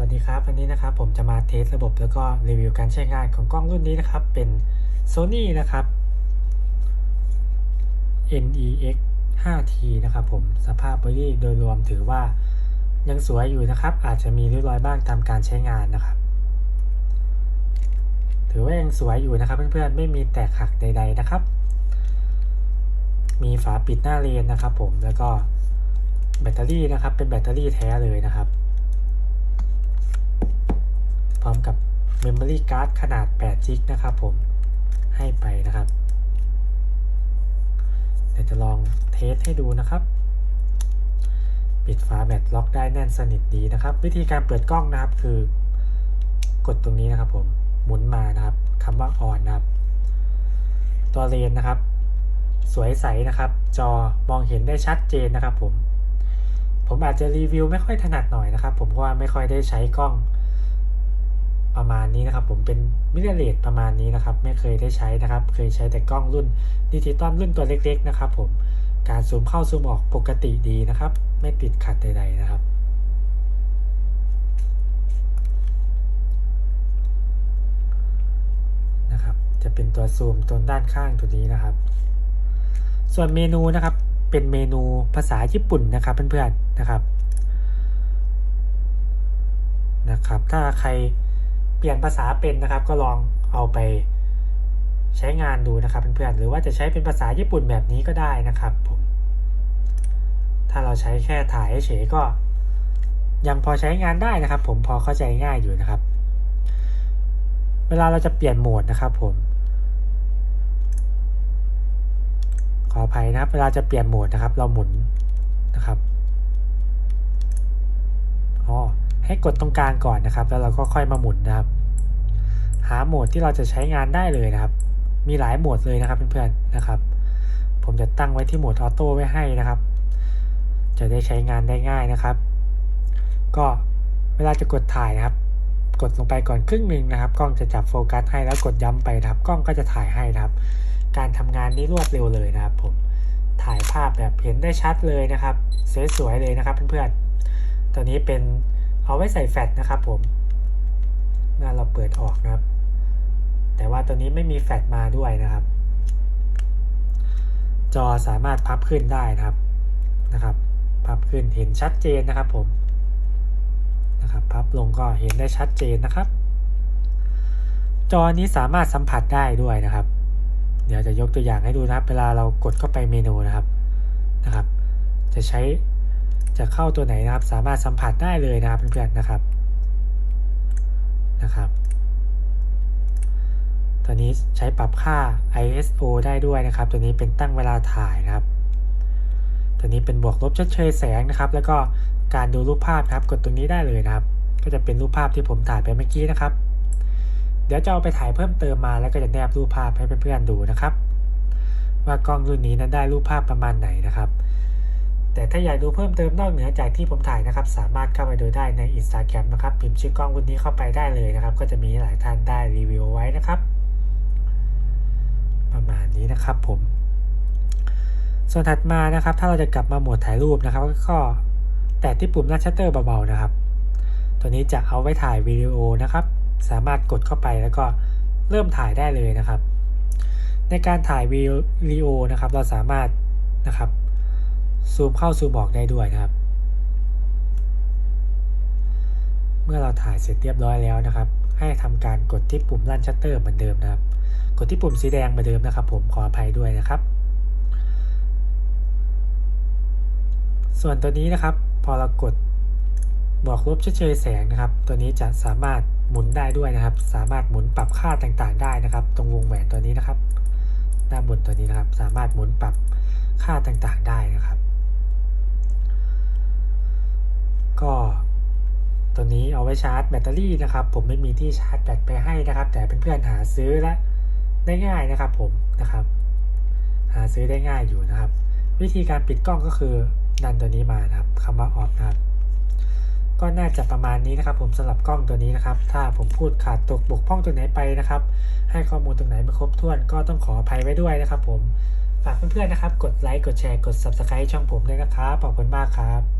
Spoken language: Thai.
วัสดีครับ วันนี้นะครับผมจะมาเทสระบบแล้วก็รีวิวการใช้งานของกล้องรุ่นนี้นะครับ เป็น Sony นะครับ NEX 5T นะครับผมสภาพบอดี้โดยรวมถือว่ายังสวยอยู่นะครับ อาจจะมีริ้วรอยบ้างตามการใช้งานนะครับ ถือว่ายังสวยอยู่นะครับ เพื่อนๆไม่มีแตกหักใด ๆนะครับ มีฝาปิดหน้าเลนนะครับ ผมแล้วก็แบตเตอรี่นะครับ เป็นแบตเตอรี่แท้เลยนะครับ ร้อมกับ Memory Card ขนาด8 g b นะครับผมให้ไปนะครับเดี๋ยวจะลองเทสให้ดูนะครับ ปิดฝาแบตล็อกได้แน่นสนิทดีนะครับ วิธีการเปิดกล้องนะครับคือกดตรงนี้นะครับผมหมุนมานะครับคำว่า on นะครับ ตัวเลนนะครับ สวยใสนะครับ จอมองเห็นได้ชัดเจนนะครับผมผมอาจจะรีวิวไม่ค่อยถนัดหน่อยนะครับ ผมเพราะว่าไม่ค่อยได้ใช้กล้อง ประมาณนี้นะครับ ผมเป็นมิเรเลสประมาณนี้นะครับ ไม่เคยได้ใช้นะครับ เคยใช้แต่กล้องรุ่นดิจิตอลรุ่นตัวเล็ก ๆ นะครับ ผมการซูมเข้าซูมออกปกติดีนะครับ ไม่ติดขัดใดๆนะครับ นะครับ จะเป็นตัวซูมตัวด้านข้างตัวนี้นะครับ ส่วนเมนูนะครับเป็นเมนูภาษาญี่ปุ่นนะครับเพื่อนๆนะครับนะครับ ถ้าใคร เปลี่ยนภาษาเป็นนะครับ ก็ลองเอาไปใช้งานดูนะครับเพื่อนๆหรือว่าจะใช้เป็นภาษาญี่ปุ่นแบบนี้ก็ได้นะครับผมถ้าเราใช้แค่ถ่ายเฉยก็ ยังพอใช้งานได้นะครับ ผมพอเข้าใจง่ายอยู่นะครับ เวลาเราจะเปลี่ยนโหมดนะครับ ผม ขออภัยนะครับ เวลาจะเปลี่ยนโหมดนะครับ เราหมุนนะครับอ๋อ ให้กดตรงกลางก่อนนะครับ แล้วเราก็ค่อยมาหมุนนะครับ หาโหมดที่เราจะใช้งานได้เลยนะครับ มีหลายโหมดเลยนะครับเพื่อนๆนะครับ ผมจะตั้งไว้ที่โหมดออโต้ไว้ให้นะครับ จะได้ใช้งานได้ง่ายนะครับ ก็เวลาจะกดถ่ายนะครับ กดลงไปก่อนครึ่งหนึ่งนะครับ กล้องจะจับโฟกัสให้แล้วกดย้ำไปนะครับ กล้องก็จะถ่ายให้นะครับ การทำงานนี้รวดเร็วเลยนะครับ ผมถ่ายภาพแบบเห็นได้ชัดเลยนะครับสวยๆเลยนะครับเพื่อนๆตัวนี้เป็น เอาไว้ใส่แฟลชนะครับผมเมื่อเราเปิดออกนะครับ แต่ว่าตัวนี้ไม่มีแฟลชมาด้วยนะครับ จอสามารถพับขึ้นได้นะครับนะครับ พับขึ้นเห็นชัดเจนนะครับผมนะครับพับลงก็เห็นได้ชัดเจนนะครับ จอนี้สามารถสัมผัสได้ด้วยนะครับ เดี๋ยวจะยกตัวอย่างให้ดูนะครับ เวลาเรากดเข้าไปเมนูนะครับนะครับ จะใช้ จะเข้าตัวไหนนะครับ สามารถสัมผัสได้เลยนะครับเพื่อนๆนะครับนะครับตัวนี้ใช้ปรับค่า ISO ได้ด้วยนะครับ ตัวนี้เป็นตั้งเวลาถ่ายนะครับ ตัวนี้เป็นบวกลบชดเชยแสงนะครับ แล้วก็การดูรูปภาพนะครับ กดตรงนี้ได้เลยนะครับ ก็จะเป็นรูปภาพที่ผมถ่ายไปเมื่อกี้นะครับ เดี๋ยวจะเอาไปถ่ายเพิ่มเติมมาแล้วก็จะแนบรูปภาพให้เพื่อนๆดูนะครับ ว่ากล้องรุ่นนี้นั้นได้รูปภาพประมาณไหนนะครับ แต่ถ้าอยากดูเพิ่มเติมนอกเหนือจากที่ผมถ่ายนะครับ สามารถเข้าไปดูได้ใน Instagram นะครับ พิมพ์ชื่อกล้องรุ่นนี้เข้าไปได้เลยนะครับ ก็จะมีหลายท่านได้รีวิวไว้นะครับ ประมาณนี้นะครับผม ส่วนถัดมานะครับ ถ้าเราจะกลับมาโหมดถ่ายรูปนะครับ ก็แตะที่ปุ่มหน้าชัตเตอร์เบาๆนะครับ ตัวนี้จะเอาไว้ถ่ายวิดีโอนะครับ สามารถกดเข้าไปแล้วก็เริ่มถ่ายได้เลยนะครับ ในการถ่ายวิดีโอนะครับ เราสามารถนะครับ ซูมเข้าซูมออกได้ด้วยนะครับ เมื่อเราถ่ายเสร็จเรียบร้อยแล้วนะครับ ให้ทำการกดที่ปุ่มลั่นชัตเตอร์เหมือนเดิมนะครับ กดที่ปุ่มสีแดงเหมือนเดิมนะครับ ผมขออภัยด้วยนะครับ ส่วนตัวนี้นะครับ พอเรากดบอกลบเฉยแสงนะครับ ตัวนี้จะสามารถหมุนได้ด้วยนะครับ สามารถหมุนปรับค่าต่างๆได้นะครับ ตรงวงแหวนตัวนี้นะครับด้าบนตัวนี้นะครับ สามารถหมุนปรับค่าต่างๆได้นะครับ ก็ตัวนี้เอาไว้ชาร์จแบตเตอรี่นะครับ ผมไม่มีที่ชาร์จแบตไปให้นะครับ แต่เพื่อนๆหาซื้อและได้ง่ายนะครับผมนะครับ หาซื้อได้ง่ายอยู่นะครับ วิธีการปิดกล้องก็คือดันตัวนี้มานะครับคำว่า off นะครับก็น่าจะประมาณนี้นะครับผมสำหรับกล้องตัวนี้นะครับ ถ้าผมพูดขาดตกบกพร่องตัวไหนไปนะครับ ให้ข้อมูลตรงไหนไม่ครบถ้วนก็ต้องขออภัยไว้ด้วยนะครับ ผมฝากเพื่อนๆนะครับ กดไลค์กดแชร์กด subscribe ช่องผมด้วยนะครับขอบคุณมากครับ